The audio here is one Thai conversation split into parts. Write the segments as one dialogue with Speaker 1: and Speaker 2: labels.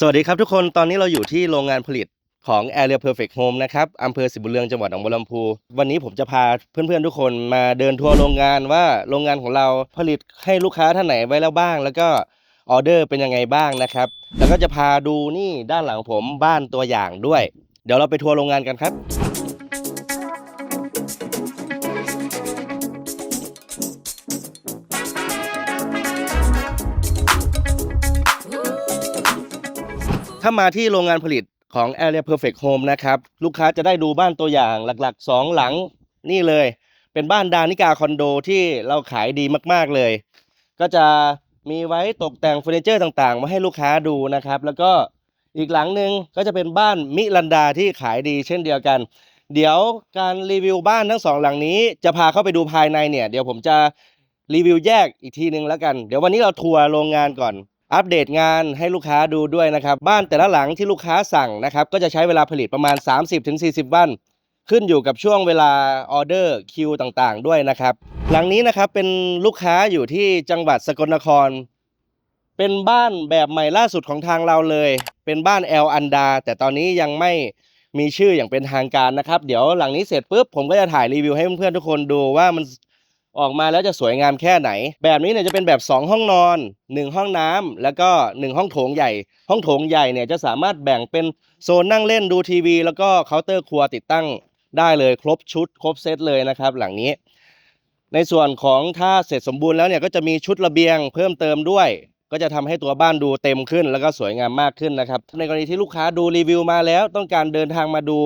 Speaker 1: สวัสดีครับทุกคนตอนนี้เราอยู่ที่โรงงานผลิตของ Area Perfect Home นะครับอำเภอสิบุญเรืองจังหวัดหนองบัวลำพูวันนี้ผมจะพาเพื่อนๆทุกคนมาเดินทัวร์โรงงานว่าโรงงานของเราผลิตให้ลูกค้าท่านไหนไว้แล้วบ้าง แล้วก็ออเดอร์เป็นยังไงบ้างนะครับ แล้วก็จะพาดูนี่ด้านหลังผมบ้านตัวอย่างด้วย เดี๋ยวเราไปทัวร์โรงงานกันครับ ถ้ามาที่โรงงานผลิตของ Area Perfect Home นะครับ ลูกค้าจะได้ดูบ้านตัวอย่างหลักๆ 2 หลังนี่เลย เป็นบ้านดานิกาคอนโดที่เราขายดีมาก ๆเลย ก็จะมีไว้ตกแต่งเฟอร์นิเจอร์ต่างๆ มาให้ลูกค้าดูนะครับ แล้วก็อีกหลังหนึ่งก็จะเป็นบ้านมิลันดาที่ขายดีเช่นเดียวกัน เดี๋ยวการรีวิวบ้านทั้งสองหลังนี้ จะพาเข้าไปดูภายในเนี่ย เดี๋ยวผมจะรีวิวแยกอีกทีนึงแล้วกัน เดี๋ยววันนี้เราทัวร์โรงงานก่อน อัปเดตงานให้ลูกค้าดูด้วยนะครับ บ้านแต่ละหลังที่ลูกค้าสั่งนะครับ ก็จะใช้เวลาผลิตประมาณ 30-40 วัน ขึ้นอยู่กับช่วงเวลาออเดอร์คิวต่างๆ ด้วยนะครับ หลังนี้นะครับเป็นลูกค้าอยู่ที่จังหวัดสกลนคร เป็นบ้านแบบใหม่ล่าสุดของทางเราเลย เป็นบ้านแอลอันดา แต่ตอนนี้ยังไม่มีชื่ออย่างเป็นทางการนะครับ เดี๋ยวหลังนี้เสร็จปุ๊บผมก็จะถ่ายรีวิวให้เพื่อนๆทุกคนดูว่ามัน ออกมาแล้วจะสวยงามแค่ไหน แบบนี้เนี่ยจะเป็นแบบ 2 ห้องนอน 1 ห้องน้ำแล้วก็ 1 ห้องโถงใหญ่ ห้องโถงใหญ่เนี่ยจะสามารถแบ่งเป็นโซนนั่งเล่นดูทีวี แล้วก็เคาน์เตอร์ครัวติดตั้งได้เลยครบชุด ครบเซตเลยนะครับ หลังนี้ ในส่วนของถ้าเสร็จสมบูรณ์แล้วเนี่ยก็จะมีชุดระเบียงเพิ่มเติมด้วย ก็จะทำให้ตัวบ้านดูเต็มขึ้น แล้วก็สวยงามมากขึ้นนะครับในกรณีที่ลูกค้าดูรีวิวมาแล้ว ต้องการเดินทางมาดู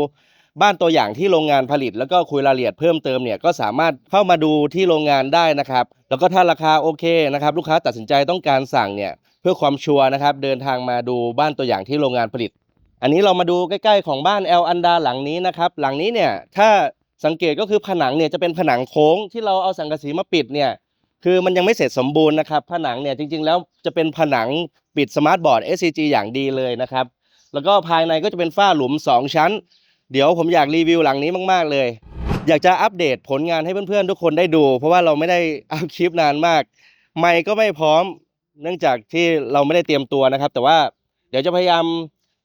Speaker 1: บ้านตัวอย่างที่โรงงานผลิต แล้วก็คุยรายละเอียดเพิ่มเติมเนี่ยก็สามารถเข้ามาดูที่โรงงานได้นะครับ แล้วก็ถ้าราคาโอเคนะครับ ลูกค้าตัดสินใจต้องการสั่งเนี่ยเพื่อความชัวร์นะครับ เดินทางมาดูบ้านตัวอย่างที่โรงงานผลิต อันนี้เรามาดูใกล้ๆของบ้านแอลอันดาหลังนี้นะครับหลังนี้เนี่ยถ้าสังเกตก็คือผนังเนี่ยจะเป็นผนังโค้งที่เราเอาสังกะสีมาปิดเนี่ยคือมันยังไม่เสร็จสมบูรณ์นะครับผนังเนี่ยจริงๆ แล้วจะเป็นผนังปิดสมาร์ทบอร์ด SCG อย่างดีเลยนะครับ แล้วก็ภายในก็จะเป็นฝ้าหลุม 2 ชั้น เดี๋ยวผมอยากรีวิวหลังนี้มาก ๆ เลย อยากจะอัปเดตผลงานให้เพื่อนๆทุกคนได้ดู เพราะว่าเราไม่ได้เอาคลิปนานมาก ไมค์ก็ไม่พร้อม เนื่องจากที่เราไม่ได้เตรียมตัวนะครับ แต่ว่าเดี๋ยวจะพยายาม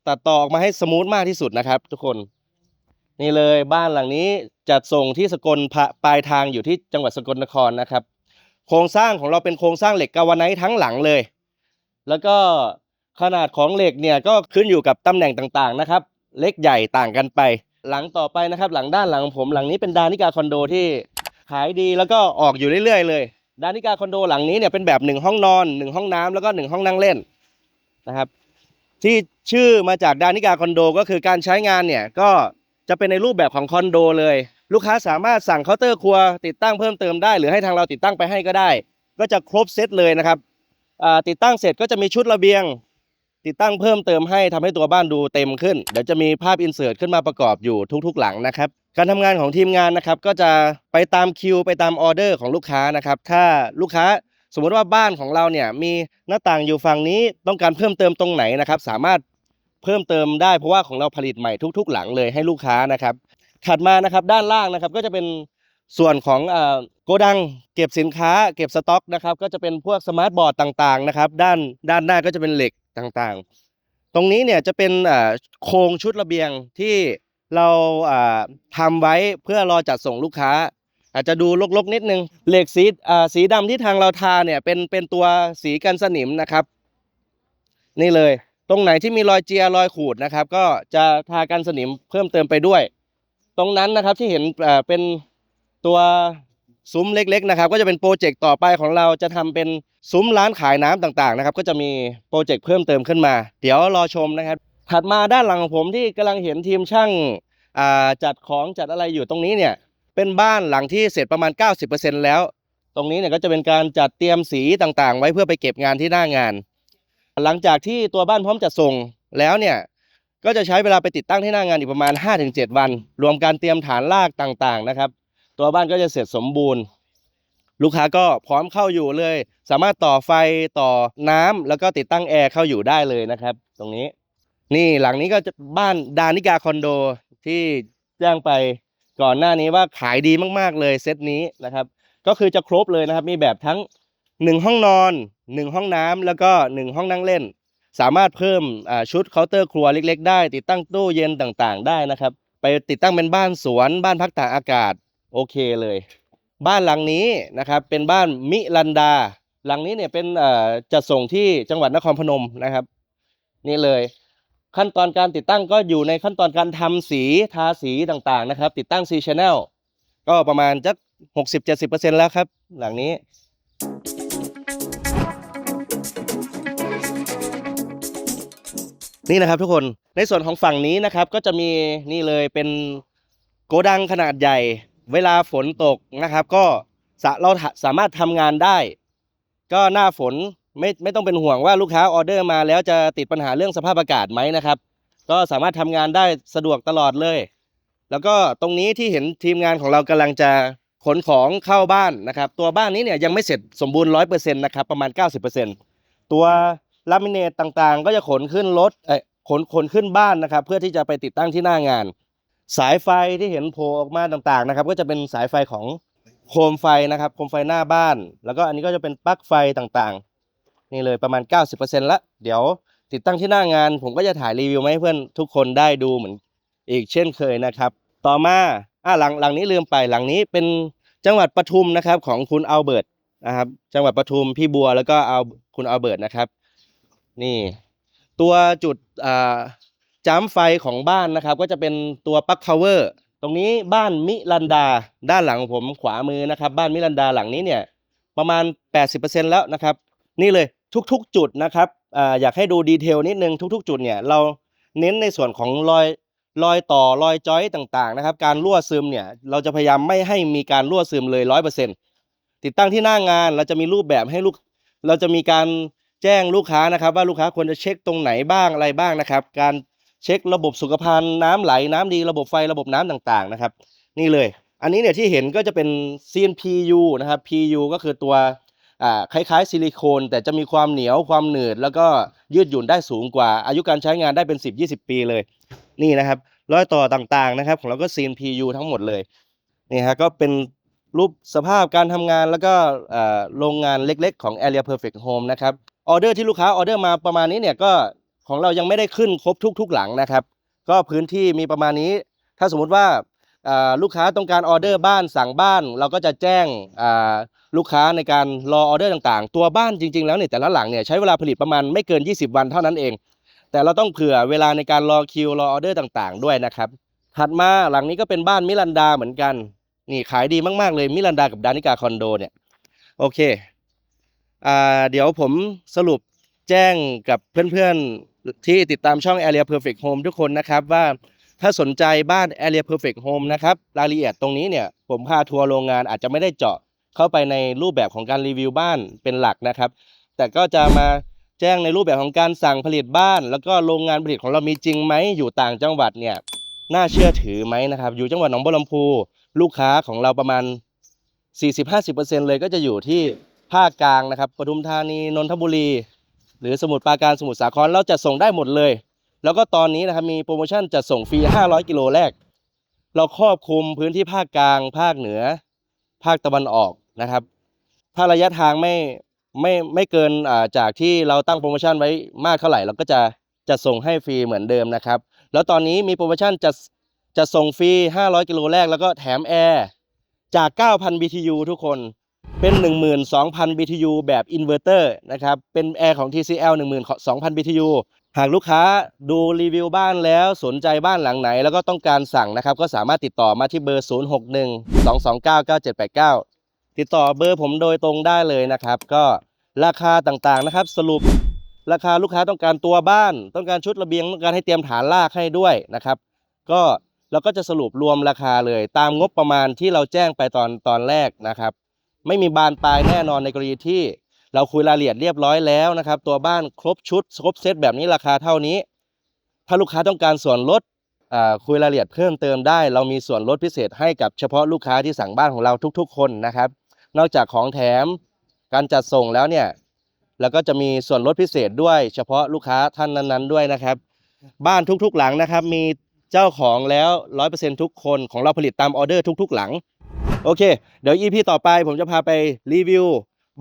Speaker 1: ตัดต่อออกมาให้สมูทมากที่สุดนะครับ ทุกคน นี่เลยบ้านหลังนี้จัดส่งที่สกลพะปลายทางอยู่ที่จังหวัดสกลนครนะครับ โครงสร้างของเราเป็นโครงสร้างเหล็กกาวไนท์ทั้งหลังเลย แล้วก็ขนาดของเหล็กเนี่ยก็ขึ้นอยู่กับตำแหน่งต่างๆนะครับ เล็กใหญ่ต่างกันไป หลังต่อไปนะครับ หลังด้านหลังผมหลังนี้เป็นดานิกาคอนโดที่ขายดีแล้วก็ออกอยู่เรื่อยๆเลย ดานิกาคอนโดหลังนี้เนี่ยเป็นแบบหนึ่งห้องนอนหนึ่งห้องน้ำแล้วก็หนึ่งห้องนั่งเล่นนะครับ ที่ชื่อมาจากดานิกาคอนโดก็คือการใช้งานเนี่ยก็จะเป็นในรูปแบบของคอนโดเลย ลูกค้าสามารถสั่งเคาน์เตอร์ครัวติดตั้งเพิ่มเติมได้ หรือให้ทางเราติดตั้งไปให้ก็ได้ ก็จะครบเซตเลยนะครับติดตั้งเสร็จก็จะมีชุดระเบียง ติดตั้งเพิ่มเติมให้ทำให้ตัวบ้านดูเต็มขึ้น เดี๋ยวจะมีภาพอินเสิร์ตขึ้นมาประกอบอยู่ทุกๆ หลังนะครับ การทำงานของทีมงานนะครับก็จะไปตามคิวไปตามออเดอร์ของลูกค้านะครับถ้าลูกค้าสมมติว่าบ้านของเราเนี่ยมีหน้าต่างอยู่ฝั่งนี้ต้องการเพิ่มเติมตรงไหนนะครับ สามารถเพิ่มเติมได้เพราะว่าของเราผลิตใหม่ทุก ๆ หลังเลยให้ลูกค้านะครับถัดมานะครับด้านล่างนะครับก็จะเป็น ส่วนของโกดังเก็บสินค้าเก็บสต็อกนะครับก็จะเป็นพวกสมาร์ทบอร์ดต่างๆนะครับด้านด้านหน้าก็จะเป็นเหล็กต่างๆ ตรงนี้เนี่ยจะเป็นโครงชุดระเบียงที่เราอ่าทำไว้เพื่อรอจัดส่งลูกค้า อาจจะดูลกๆนิดนึงเหล็กสีสีดำที่ทางเราทาเนี่ยเป็นเป็นตัวสีกันสนิมนะครับ นี่เลยตรงไหนที่มีรอยเจียรอยขูดนะครับ ก็จะทากันสนิมเพิ่มเติมไปด้วย ตรงนั้นนะครับที่เห็นเป็น ตัวซุ้มเล็กๆนะครับก็จะเป็นโปรเจกต์ต่อไปของเราจะทำเป็นซุ้มร้านขายน้ำต่างๆนะครับก็จะมีโปรเจกต์เพิ่มเติมขึ้นมา เดี๋ยวรอชมนะครับ ถัดมาด้านหลังของผมที่กำลังเห็นทีมช่างาจัดของจัดอะไรอยู่ตรงนี้เนี่ยเป็นบ้านหลังที่เสร็จประมาณ 90%แล้ว ตรงนี้เนี่ยก็จะเป็นการจัดเตรียมสีต่างๆ ไว้เพื่อไปเก็บงานที่หน้างาน หลังจากที่ตัวบ้านพร้อมจัดส่งแล้วเนี่ยก็จะใช้เวลาไปติดตั้งที่หน้างานอีกประมาณ 5-7 วัน รวมการเตรียมฐานรากต่างๆนะครับ ตัวบ้านก็จะเสร็จสมบูรณ์ ลูกค้าก็พร้อมเข้าอยู่เลย สามารถต่อไฟต่อน้ำแล้วก็ติดตั้งแอร์เข้าอยู่ได้เลยนะครับ ตรงนี้ นี่หลังนี้ก็จะบ้านดานิกาคอนโดที่แจ้งไปก่อนหน้านี้ว่าขายดีมากๆเลยเซตนี้นะครับ ก็คือจะครบเลยนะครับ มีแบบทั้ง 1 ห้องนอน 1 ห้องน้ำแล้วก็ 1 ห้องนั่งเล่น สามารถเพิ่มชุดเคาน์เตอร์ครัวเล็ก ๆ ได้ ติดตั้งตู้เย็นต่างๆ ได้นะครับ ไปติดตั้งเป็นบ้านสวนบ้านพักตากอากาศ โอเคเลย บ้านหลังนี้นะครับเป็นบ้านมิลันดา หลังนี้เนี่ยเป็นเอ่อจัดส่งที่จังหวัดนครพนมนะครับ นี่เลย ขั้นตอนการติดตั้งก็อยู่ในขั้นตอนการทำสีทาสีต่างๆนะครับ ติดตั้ง C channel ก็ประมาณจัก60-70%แล้วครับ หลังนี้นี่นะครับทุกคนในส่วนของฝั่งนี้นะครับก็จะมีนี่เลยเป็นโกดังขนาดใหญ่ เวลาฝนตกนะครับ ก็เราสามารถทำงานได้ ก็หน้าฝนไม่ไม่ต้องเป็นห่วงว่าลูกค้าออเดอร์มาแล้วจะติดปัญหาเรื่องสภาพอากาศไหมนะครับ ก็สามารถทำงานได้สะดวกตลอดเลย แล้วก็ตรงนี้ที่เห็นทีมงานของเรากำลังจะขนของเข้าบ้านนะครับ ตัวบ้านนี้เนี่ยยังไม่เสร็จสมบูรณ์ร้อยเปอร์เซ็นต์นะครับประมาณ90%ตัวลามิเนตต่างๆ ก็จะขนขึ้นรถเอ้ขนขนขึ้นบ้านนะครับ เพื่อที่จะไปติดตั้งที่หน้างาน สายไฟที่เห็นโผล่ออกมาต่างๆนะครับ ก็จะเป็นสายไฟของโคมไฟนะครับ โคมไฟหน้าบ้าน แล้วก็อันนี้ก็จะเป็นปลั๊กไฟต่างๆ นี่เลยประมาณ 90%ละเดี๋ยวติดตั้งที่หน้างาน ผมก็จะถ่ายรีวิวมาให้เพื่อนทุกคนได้ดูเหมือนอีกเช่นเคยนะครับ ต่อมาอะหลังหลังนี้ลืมไปหลังนี้เป็นจังหวัดปทุมนะครับของคุณอัลเบิร์ตนะครับจังหวัดปทุมพี่บัวแล้วก็เอาคุณอัลเบิร์ตนะครับ นี่ ตัวจุดอ่า จ้ำไฟของบ้านนะครับ ก็จะเป็นตัวปลั๊กพาวเวอร์ตรงนี้บ้านมิลันดาด้านหลังผมขวามือนะครับ บ้านมิลันดาหลังนี้เนี่ยประมาณ 80%แล้วนะครับ นี่เลยทุกๆ จุดนะครับออยากให้ดูดีเทลนิดนึงทุก ๆ จุดเนี่ยเราเน้นในส่วนของรอยรอยต่อรอยจอยต่างๆนะครับ การรั่วซึมเนี่ยเราจะพยายามไม่ให้มีการรั่วซึมเลยร้อยเปอร์เซ็นต์ติดตั้งที่หน้างานเราจะมีรูปแบบให้ลูก เราจะมีการแจ้งลูกค้านะครับ ว่าลูกค้าควรจะเช็คตรงไหนบ้างอะไรบ้างนะครับ การ เช็คระบบสุขภัณฑ์น้ำไหลน้ำดีระบบไฟระบบน้ำต่างๆนะครับ นี่เลย อันนี้เนี่ยที่เห็นก็จะเป็น CNPU นะครับ PU ก็คือตัวอ่าคล้ายๆ ซิลิโคน แต่จะมีความเหนียวความหนืด แล้วก็ยืดหยุ่นได้สูงกว่า อายุการใช้งานได้เป็น 10-20 ปีเลย นี่นะครับรอยต่อต่างๆนะครับ ของเราก็ CNPU ทั้งหมดเลยนี่ฮะก็เป็นรูปสภาพการทำงานแล้วก็โรงงานเล็กๆ ของ Area Perfect Home นะครับออเดอร์ที่ลูกค้าออเดอร์มาประมาณนี้เนี่ยก็ ของเรายังไม่ได้ขึ้นครบทุก ๆ หลังนะครับ ก็พื้นที่มีประมาณนี้ ถ้าสมมุติว่าลูกค้าต้องการออเดอร์บ้านสั่งบ้าน เราก็จะแจ้งลูกค้าในการรอออเดอร์ต่างๆ ตัวบ้านจริง ๆ แล้วเนี่ยแต่ละหลังเนี่ยใช้เวลาผลิตประมาณไม่เกิน 20 วันเท่านั้นเอง แต่เราต้องเผื่อเวลาในการรอคิวรอออเดอร์ต่างๆ ด้วยนะครับ ถัดมาหลังนี้ก็เป็นบ้านมิลันดาเหมือนกันนี่ขายดีมากๆเลยมิลันดากับดานิกาคอนโดเนี่ยโอเคอเดี๋ยวผมสรุปแจ้งกับเพื่อนๆ ที่ติดตามช่อง Area Perfect Home ทุกคนนะครับว่าถ้าสนใจบ้าน Area Perfect Home นะครับรายละเอียดตรงนี้เนี่ยผมพาทัวร์โรงงานอาจจะไม่ได้เจาะเข้าไปในรูปแบบของการรีวิวบ้านเป็นหลักนะครับ แต่ก็จะมาแจ้งในรูปแบบของการสั่งผลิตบ้าน แล้วก็โรงงานผลิตของเรามีจริงไหมอยู่ต่างจังหวัดเนี่ยน่าเชื่อถือไหมนะครับ อยู่จังหวัดหนองบัวลำพูลูกค้าของเราประมาณ 40-50%เลยก็จะอยู่ที่ภาคกลางนะครับปทุมธานีนนทบุรี รือสมุทรปราการสมุทรสาครเราจะส่งได้หมดเลย แล้วก็ตอนนี้นะครับมีโปรโมชั่นจะส่งฟรี 500 กิโลแรก เราครอบคลุมพื้นที่ภาคกลาง ภาคเหนือ ภาคตะวันออกนะครับ ถ้าระยะทางไม่ไม่ไม่เกินอ่าจากที่เราตั้งโปรโมชั่นไว้มากเท่าไหร่ เราก็จะจะส่งให้ฟรีเหมือนเดิมนะครับ แล้วตอนนี้มีโปรโมชั่นจะจะส่งฟรี 500 กิโลแรก แล้วก็แถมแอร์จาก 9,000 BTU ทุกคน เป็น 12,000 BTU แบบอินเวอร์เตอร์นะครับ เป็นแอร์ของ TCL 12,000 BTU หากลูกค้าดูรีวิวบ้านแล้วสนใจบ้านหลังไหน แล้วก็ต้องการสั่งนะครับ ก็สามารถติดต่อมาที่เบอร์ 0612299789 ติดต่อเบอร์ผมโดยตรงได้เลยนะครับ ก็ราคาต่างๆนะครับ สรุปราคาลูกค้าต้องการตัวบ้าน ต้องการชุดระเบียงต้องการให้เตรียมฐานรากให้ด้วยนะครับ ก็เราก็จะสรุปรวมราคาเลย ตามงบประมาณที่เราแจ้งไปตอนตอนแรกนะครับ ไม่มีบานปลายแน่นอนในกรณีที่ เราคุยรายละเอียดเรียบร้อยแล้วนะครับ ตัวบ้านครบชุดครบเซตแบบนี้ราคาเท่านี้ ถ้าลูกค้าต้องการส่วนลดคุยรายละเอียดเพิ่มเติมได้ เรามีส่วนลดพิเศษให้กับเฉพาะลูกค้าที่สั่งบ้านของเราทุก ๆ คนนะครับ นอกจากของแถมการจัดส่งแล้วเนี่ยแล้วก็จะมีส่วนลดพิเศษด้วย เฉพาะลูกค้าท่านนั้น ๆ ด้วยนะครับ บ้านทุกๆหลังนะครับ มีเจ้าของแล้ว 100%ทุกคนของเราผลิตตามออเดอร์ทุก ๆ หลัง โอเค เดี๋ยว EP ต่อไปผมจะพาไปรีวิว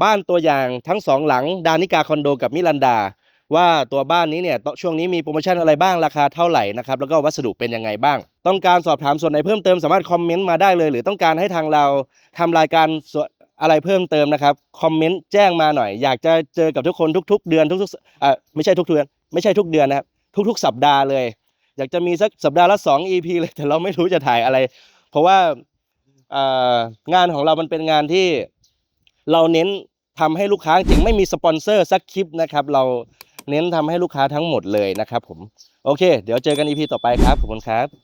Speaker 1: บ้านตัวอย่างทั้งสองหลัง ดานิกาคอนโดกับมิลันดา ว่าตัวบ้านนี้เนี่ยตช่วงนี้มีโปรโมชั่นอะไรบ้างราคาเท่าไหร่นะครับแล้วก็วัสดุเป็นยังไงบ้าง ต้องการสอบถามส่วนไหนเพิ่มเติมสามารถคอมเมนต์มาได้เลย หรือต้องการให้ทางเราทำรายการส่วนอะไรเพิ่มเติมนะครับคอมเมนต์แจ้งมาหน่อย อยากจะเจอกับทุกคนทุก ๆ เดือนทุกๆอ่าไม่ใช่ทุกเดือนไม่ใช่ทุกเดือนนะครับทุก ๆ สัปดาห์เลย อยากจะมีสักสัปดาห์ละ2 EP เลยแต่เราไม่รู้จะถ่ายอะไร เพราะว่า งานของเรามันเป็นงานที่เราเน้นทำให้ลูกค้าจริงไม่มีสปอนเซอร์สักคลิปนะครับ เราเน้นทำให้ลูกค้าทั้งหมดเลยนะครับผม โอเค เดี๋ยวเจอกันอีพีต่อไปครับ ขอบคุณครับ